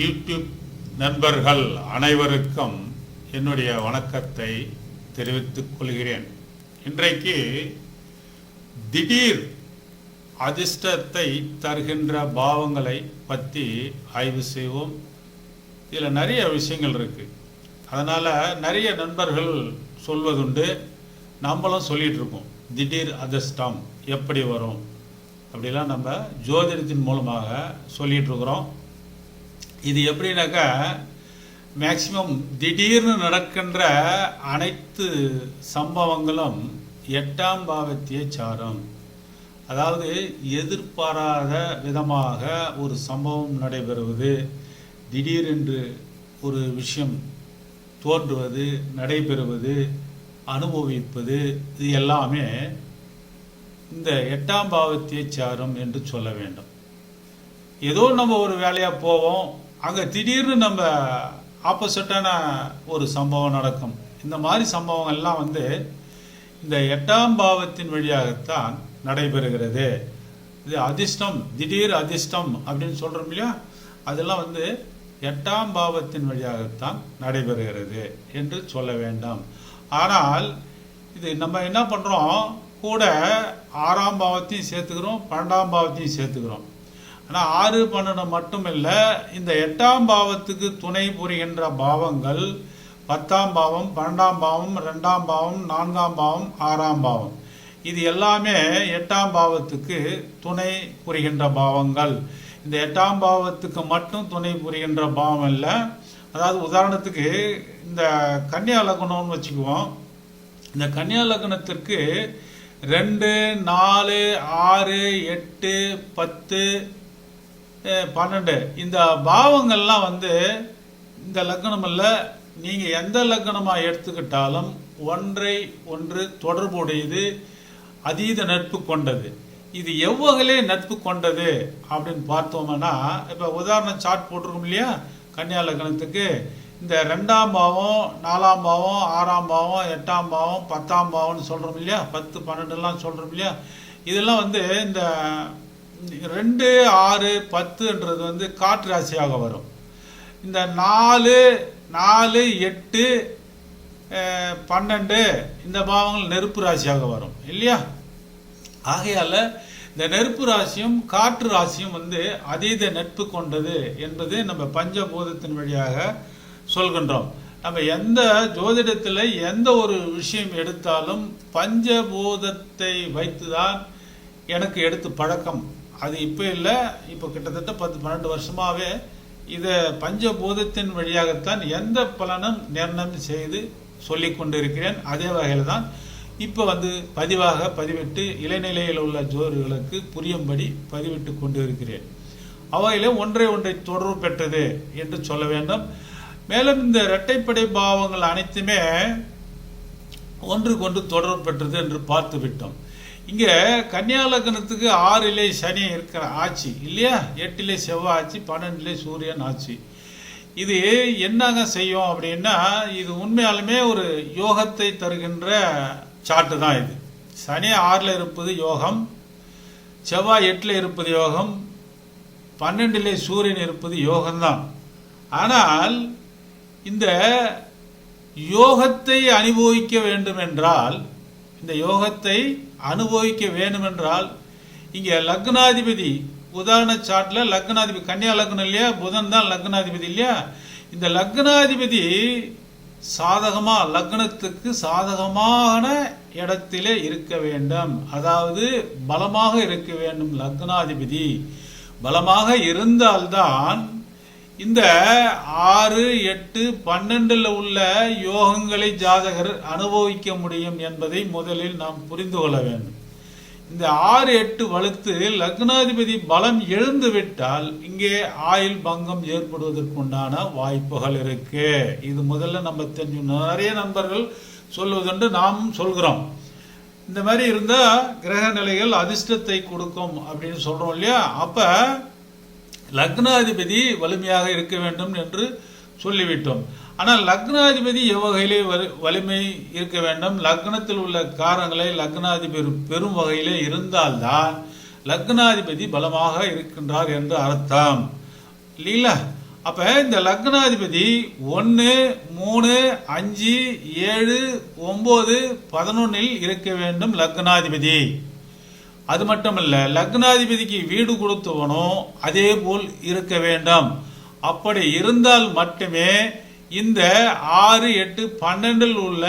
YouTube நண்பர்கள் அனைவருக்கும் என்னுடைய வணக்கத்தை தெரிவித்துக் கொள்கிறேன். இன்றைக்கு திடீர் அதிர்ஷ்டத்தை தருகின்ற பாவங்களை பற்றி ஆய்வு செய்வோம். இதில் நிறைய விஷயங்கள் இருக்குது அதனால் நிறைய நண்பர்கள் சொல்வதுண்டு நம்மளும் சொல்லிகிட்ருக்கோம் திடீர் அதிர்ஷ்டம் எப்படி வரும்? அப்படிலாம் நம்ம ஜோதிடத்தின் மூலமாக சொல்லிகிட்ருக்குறோம் இருக்கிறோம். இது எப்படின்னாக்கா மேக்சிமம் திடீர்னு நடக்கின்ற அனைத்து சம்பவங்களும் எட்டாம் பாவத்திய சாரம். அதாவது எதிர்பாராத விதமாக ஒரு சம்பவம் நடைபெறுவது திடீரென்று ஒரு விஷயம் தோன்றுவது நடைபெறுவது அனுபவிப்பது இது எல்லாமே இந்த எட்டாம் பாவத்தையே சாரம் என்று சொல்ல வேண்டும். ஏதோ நம்ம ஒரு வேலையாக போவோம் அங்கே திடீர்னு நம்ம ஆப்போசிட்டான ஒரு சம்பவம் நடக்கும். இந்த மாதிரி சம்பவங்கள்லாம் வந்து இந்த எட்டாம் பாவத்தின் வழியாகத்தான் நடைபெறுகிறது. இது அதிர்ஷ்டம் திடீர் அதிர்ஷ்டம் அப்படின்னு சொல்கிறோம் இல்லையா? அதெல்லாம் வந்து எட்டாம் பாவத்தின் வழியாகத்தான் நடைபெறுகிறது என்று சொல்ல வேண்டாம். ஆனால் இது நம்ம என்ன பண்ணுறோம் கூட ஆறாம் பாவத்தையும் சேர்த்துக்கிறோம் பன்னெண்டாம் பாவத்தையும் சேர்த்துக்கிறோம். ஆனால் ஆறு பன்னெண்டு மட்டும் இல்லை இந்த எட்டாம் பாவத்துக்கு துணை புரிகின்ற பாவங்கள் பத்தாம் பாவம் பன்னெண்டாம் பாவம் ரெண்டாம் பாவம் நான்காம் பாவம் ஆறாம் பாவம். இது எல்லாமே எட்டாம் பாவத்துக்கு துணை புரிகின்ற பாவங்கள். இந்த எட்டாம் பாவத்துக்கு மட்டும் துணை புரிகின்ற பாவம் இல்லை. அதாவது உதாரணத்துக்கு இந்த கன்னியா லக்னம்னு வச்சுக்குவோம். இந்த கன்னியா லக்னத்திற்கு ரெண்டு நாலு ஆறு எட்டு பத்து பன்னெண்டு. இந்த பாவங்கள்லாம் வந்து இந்த லக்னம் நீங்கள் எந்த லக்னமாக எடுத்துக்கிட்டாலும் ஒன்றை ஒன்று தொடர்புடையது அதீத நட்பு கொண்டது. இது எவ்வகையிலே நட்பு கொண்டது அப்படின்னு பார்த்தோம்னா இப்போ உதாரணம் சார்ட் போட்டிருக்கோம் இல்லையா? கன்னியா லக்னத்துக்கு இந்த ரெண்டாம் பாவம் நாலாம் பாவம் ஆறாம் பாவம் எட்டாம் பாவம் பத்தாம் பாவம்னு சொல்கிறோம் இல்லையா? பத்து பன்னெண்டுலாம் சொல்கிறோம் இல்லையா? இதெல்லாம் வந்து இந்த ரெண்டு ஆறு பத்துன்றது வந்து காற்று ராசியாக வரும். இந்த நாலு நாலு எட்டு பன்னெண்டு இந்த பாவங்கள் நெருப்பு ராசியாக வரும். இல்லையா? ஆகையால் இந்த நெருப்பு ராசியும் காற்று ராசியும் வந்து அதீத நட்பு கொண்டது என்பது நம்ம பஞ்சபூதத்தின் வழியாக சொல்கின்றோம். நம்ம எந்த ஜோதிடத்தில் எந்த ஒரு விஷயம் எடுத்தாலும் பஞ்சபூதத்தை வைத்துதான் எனக்கு எடுத்து பழக்கம். அது இப்போ இல்லை. இப்போ கிட்டத்தட்ட பத்து பன்னெண்டு வருஷமாகவே இதை பஞ்சபூதத்தின் வழியாகத்தான் எந்த பலனும் நிர்ணயம் செய்து சொல்லி கொண்டிருக்கிறேன். அதே வகையில் தான் இப்போ வந்து பதிவாக பதிவிட்டு இளைநிலையில் உள்ள ஜோர்களுக்கு புரியும்படி பதிவிட்டு கொண்டு இருக்கிறேன் அவையிலே ஒன்றை ஒன்றை தொடர்பு பெற்றது என்று சொல்ல வேண்டும். மேலும் இந்த இரட்டைப்படை பாவங்கள் அனைத்துமே ஒன்றுக்கு ஒன்று தொடர்பு பெற்றது என்று பார்த்து விட்டோம் இங்க கன்னியாலக்கணத்துக்கு ஆறிலே சனி இருக்கிற ஆட்சி இல்லையா? எட்டிலே செவ்வாய் ஆட்சி பன்னெண்டிலே சூரியன் ஆட்சி. இது என்னங்க செய்யும் அப்படின்னா இது உண்மையாலுமே ஒரு யோகத்தை தருகின்ற சாட்டு தான் இது. சனி ஆறில் இருப்பது யோகம் செவ்வாய் எட்டில் இருப்பது யோகம் பன்னெண்டிலே சூரியன் இருப்பது யோகம்தான். ஆனால் இந்த யோகத்தை அனுபவிக்க வேண்டும் என்றால் இந்த யோகத்தை அனுபவிக்க வேண்டும் என்றால் இங்கே லக்னாதிபதி உதாரண சாட்டில் லக்னாதிபதி கன்னியா லக்னம் இல்லையா? புதன் தான் லக்னாதிபதி இல்லையா? இந்த லக்னாதிபதி சாதகமா லக்னத்துக்கு சாதகமான இடத்திலே இருக்க வேண்டும். அதாவது பலமாக இருக்க வேண்டும் லக்னாதிபதி. பலமாக இருந்தால்தான் இந்த ஆறு எட்டு பன்னெண்டுல உள்ள யோகங்களை ஜாதகர் அனுபவிக்க முடியும் என்பதை முதலில் நாம் புரிந்து கொள்ள வேண்டும். இந்த ஆறு எட்டு வலுத்து லக்னாதிபதி பலம் எழுந்து விட்டால் இங்கே ஆயுள் பங்கம் ஏற்படுவதற்குண்டான வாய்ப்புகள் இருக்கு. இது முதல்ல நம்ம தெரிஞ்சு நிறைய நண்பர்கள் சொல்வதுண்டு நாமும் சொல்கிறோம். இந்த மாதிரி இருந்தால் கிரக நிலைகள் அதிர்ஷ்டத்தை கொடுக்கும் அப்படின்னு சொல்றோம் இல்லையா? அப்போ லக்னாதிபதி வலிமையாக இருக்க வேண்டும் என்று சொல்லிவிட்டோம். ஆனால் லக்னாதிபதி எவ்வகையிலே வலிமை இருக்க வேண்டும்? லக்னத்தில் உள்ள காரங்களை லக்னாதிபதி பெரும் வகையிலே இருந்தால்தான் லக்னாதிபதி பலமாக இருக்கின்றார் என்று அர்த்தம். இல்லைங்களா அப்ப இந்த லக்னாதிபதி ஒன்று மூணு அஞ்சு ஏழு ஒன்பது பதினொன்னில் இருக்க வேண்டும் லக்னாதிபதி. அது மட்டுமல்ல லக்னாதிபதிக்கு வீடு கொடுத்தவனும் அதே போல் இருக்க வேண்டும். அப்படி இருந்தால் மட்டுமே இந்த ஆறு எட்டு பன்னெண்டில் உள்ள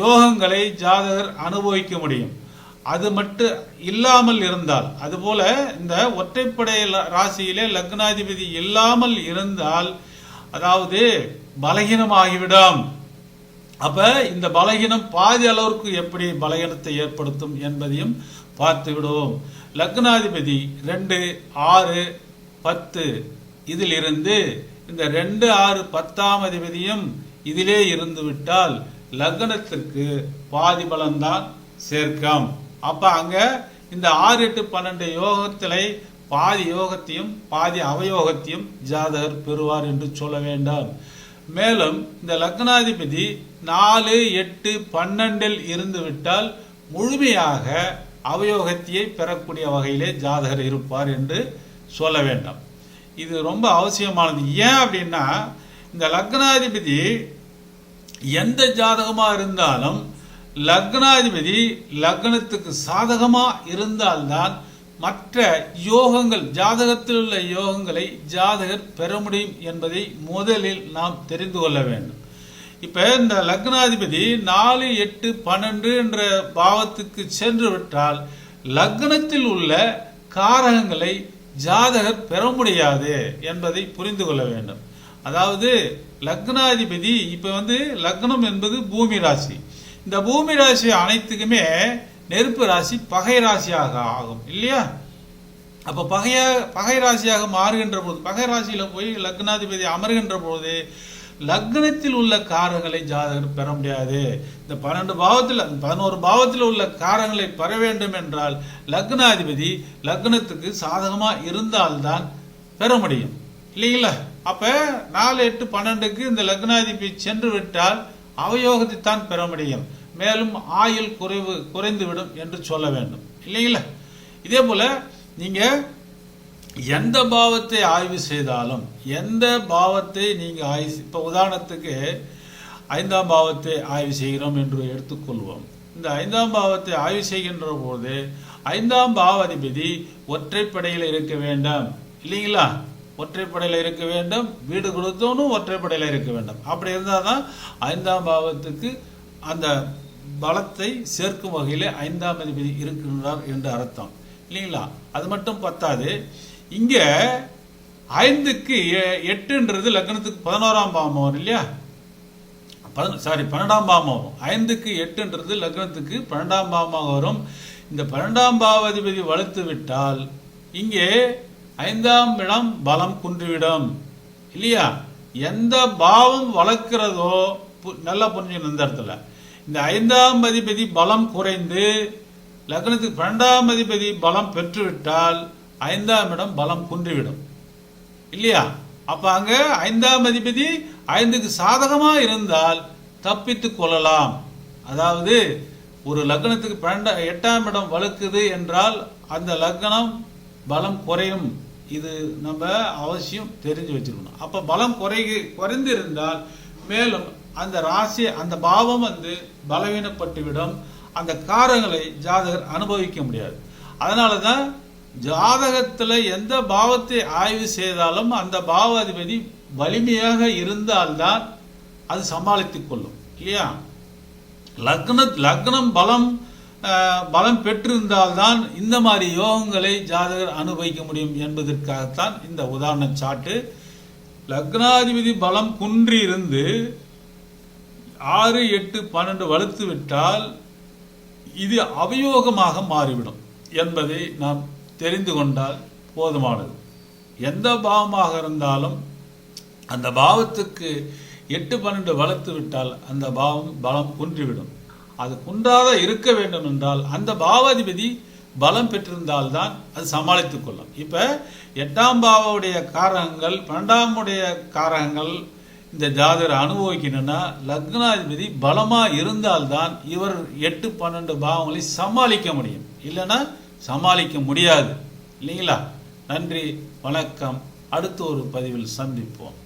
யோகங்களை ஜாதகர் அனுபவிக்க முடியும். அது மட்டும் இல்லாமல் இருந்தால் அதுபோல இந்த ஒற்றைப்படை ராசியிலே லக்னாதிபதி இல்லாமல் இருந்தால் அதாவது பலகீனமாகிவிடும். அப்ப இந்த பலகீனம் பாதி அளவிற்கு எப்படி பலகீனத்தை ஏற்படுத்தும் என்பதையும் பார்த்து விடுவோம் லக்னாதிபதி ரெண்டு ஆறு பத்து. இதில் இருந்து இந்த ரெண்டு ஆறு பத்தாம் அதிபதியும் இதிலே இருந்து விட்டால் லக்னத்திற்கு பாதி பலன்தான் சேர்க்கம். அப்ப அங்க இந்த ஆறு எட்டு பன்னெண்டு யோகத்திலே பாதி யோகத்தையும் பாதி அவயோகத்தையும் ஜாதகர் பெறுவார் என்று சொல்ல வேண்டாம். மேலும் இந்த லக்னாதிபதி நாலு எட்டு பன்னெண்டில் இருந்துவிட்டால் முழுமையாக அவயோகத்தியை பெறக்கூடிய வகையிலே ஜாதகர் இருப்பார் என்று சொல்ல வேண்டாம். இது ரொம்ப அவசியமானது. ஏன் அப்படின்னா இந்த லக்னாதிபதி எந்த ஜாதகமாக இருந்தாலும் லக்னாதிபதி லக்னத்துக்கு சாதகமாக இருந்தால்தான் மற்ற யோகங்கள் ஜாதகத்தில் உள்ள யோகங்களை ஜாதகர் பெற முடியும் என்பதை முதலில் நாம் தெரிந்து கொள்ள வேண்டும். இப்ப இந்த லக்னாதிபதி நாலு எட்டு பன்னெண்டு என்ற பாவத்துக்கு சென்று விட்டால் லக்னத்தில் உள்ள காரகங்களை ஜாதகர் பெற முடியாது என்பதை புரிந்து கொள்ள வேண்டும். அதாவது லக்னாதிபதி இப்ப வந்து லக்னம் என்பது பூமி ராசி. இந்த பூமி ராசி அனைத்துக்குமே நெருப்பு ராசி பகை ராசியாக ஆகும் இல்லையா? அப்ப பகையாக பகை ராசியாக மாறுகின்ற போது பகை ராசியில போய் லக்னாதிபதி அமர்கின்ற போது லக்னத்தில் உள்ள காரங்களை ஜாதகர் பெற முடியாது. இந்த பன்னெண்டு பாவத்தில் பதினோரு பாவத்தில் உள்ள காரங்களை பெற வேண்டும் என்றால் லக்னாதிபதி லக்னத்துக்கு சாதகமாக இருந்தால்தான் பெற முடியும். இல்லைங்களா? அப்போ நாலு எட்டு பன்னெண்டுக்கு இந்த லக்னாதிபதி சென்று விட்டால் அவயோகத்தை தான் பெற முடியும். மேலும் ஆயுள் குறைவு குறைந்துவிடும் என்று சொல்ல வேண்டும். இல்லைங்களா? இதே போல் நீங்கள் எந்த பாவத்தை ஆய்வு செய்தாலும் எந்த பாவத்தை நீங்கள் ஆய்வு இப்போ உதாரணத்துக்கு ஐந்தாம் பாவத்தை ஆய்வு செய்கிறோம் என்று எடுத்துக்கொள்வோம். இந்த ஐந்தாம் பாவத்தை ஆய்வு செய்கின்ற போது ஐந்தாம் பாவாதிபதி ஒற்றைப்படையில் இருக்க வேண்டாம். இல்லைங்களா? ஒற்றைப்படையில் இருக்க வேண்டும். வீடு கொடுத்தவனும் ஒற்றைப்படையில் இருக்க வேண்டும். அப்படி இருந்தால் தான் ஐந்தாம் பாவத்துக்கு அந்த பலத்தை சேர்க்கும் வகையில் ஐந்தாம் அதிபதி இருக்கின்றார் என்று அர்த்தம். இல்லைங்களா? அது மட்டும் பத்தாது. இங்க ஐந்துக்கு எ- எட்டுன்றது லக்னத்துக்கு பதினோராம் பாவம் வரும் இல்லையா? சாரி பன்னெண்டாம் பாவம் ஐந்துக்கு எட்டுன்றது லக்னத்துக்கு பன்னெண்டாம் பாவமாக வரும். இந்த பன்னெண்டாம் பாவாதிபதி வளர்த்து விட்டால் இங்கே ஐந்தாம் இடம் பலம் குன்றுவிடும். இல்லையா? எந்த பாவம் வளர்க்கிறதோ பு- நல்லா புரிஞ்சுக்கணும் இந்த இடத்துல. இந்த ஐந்தாம் அதிபதி பலம் குறைந்து லக்னத்துக்கு பன்னெண்டாம் அதிபதி பலம் பெற்றுவிட்டால் ஐந்தாம் இடம் பலம் குன்றிவிடும். இல்லையா? அப்ப அங்க ஐந்தாம் அதிபதி ஐந்துக்கு சாதகமா இருந்தால் தப்பித்து கொள்ளலாம். அதாவது ஒரு லக்னத்துக்கு பன்னெண்டா எட்டாம் இடம் வலுக்குது என்றால் அந்த லக்னம் பலம் குறையும். இது நம்ம அவசியம் தெரிஞ்சு வச்சிருக்கணும். அப்ப பலம் குறை குறைந்து இருந்தால் மேலும் அந்த ராசி அந்த பாவம் வந்து பலவீனப்பட்டுவிடும். அந்த காரங்களை ஜாதகர் அனுபவிக்க முடியாது. அதனால தான் ஜாதகத்தில் எந்த பாவத்தை ஆய்வு செய்தாலும் அந்த பாவாதிபதி வலிமையாக இருந்தால்தான் அது சமாளித்து கொள்ளும். இல்லையா? லக்ன லக்னம் பலம் பலம் பெற்றிருந்தால்தான் இந்த மாதிரி யோகங்களை ஜாதகர் அனுபவிக்க முடியும் என்பதற்காகத்தான் இந்த உதாரண சாட்டு. லக்னாதிபதி பலம் குன்றி இருந்து ஆறு எட்டு பன்னெண்டு வலுத்து விட்டால் இது அவயோகமாக மாறிவிடும் என்பதை நாம் தெரிந்து கொண்டால் போதுமானது. எந்த பாவமாக இருந்தாலும் அந்த பாவத்துக்கு எட்டு பன்னெண்டு வளர்த்து விட்டால் அந்த பாவம் பலம் குன்றிவிடும். அது குன்றாத இருக்க வேண்டும் என்றால் அந்த பாவாதிபதி பலம் பெற்றிருந்தால்தான் அது சமாளித்துக் கொள்ளும். இப்போ எட்டாம் பாவவுடைய காரகங்கள் பன்னெண்டாம் உடைய காரகங்கள் இந்த ஜாதகர் அனுபவிக்கணும்னா லக்னாதிபதி பலமாக இருந்தால்தான் இவர் எட்டு பன்னெண்டு பாவங்களை சமாளிக்க முடியும். இல்லைன்னா சமாளிக்க முடியாது. இல்லைங்களா? நன்றி வணக்கம். அடுத்த ஒரு பதிவில் சந்திப்போம்.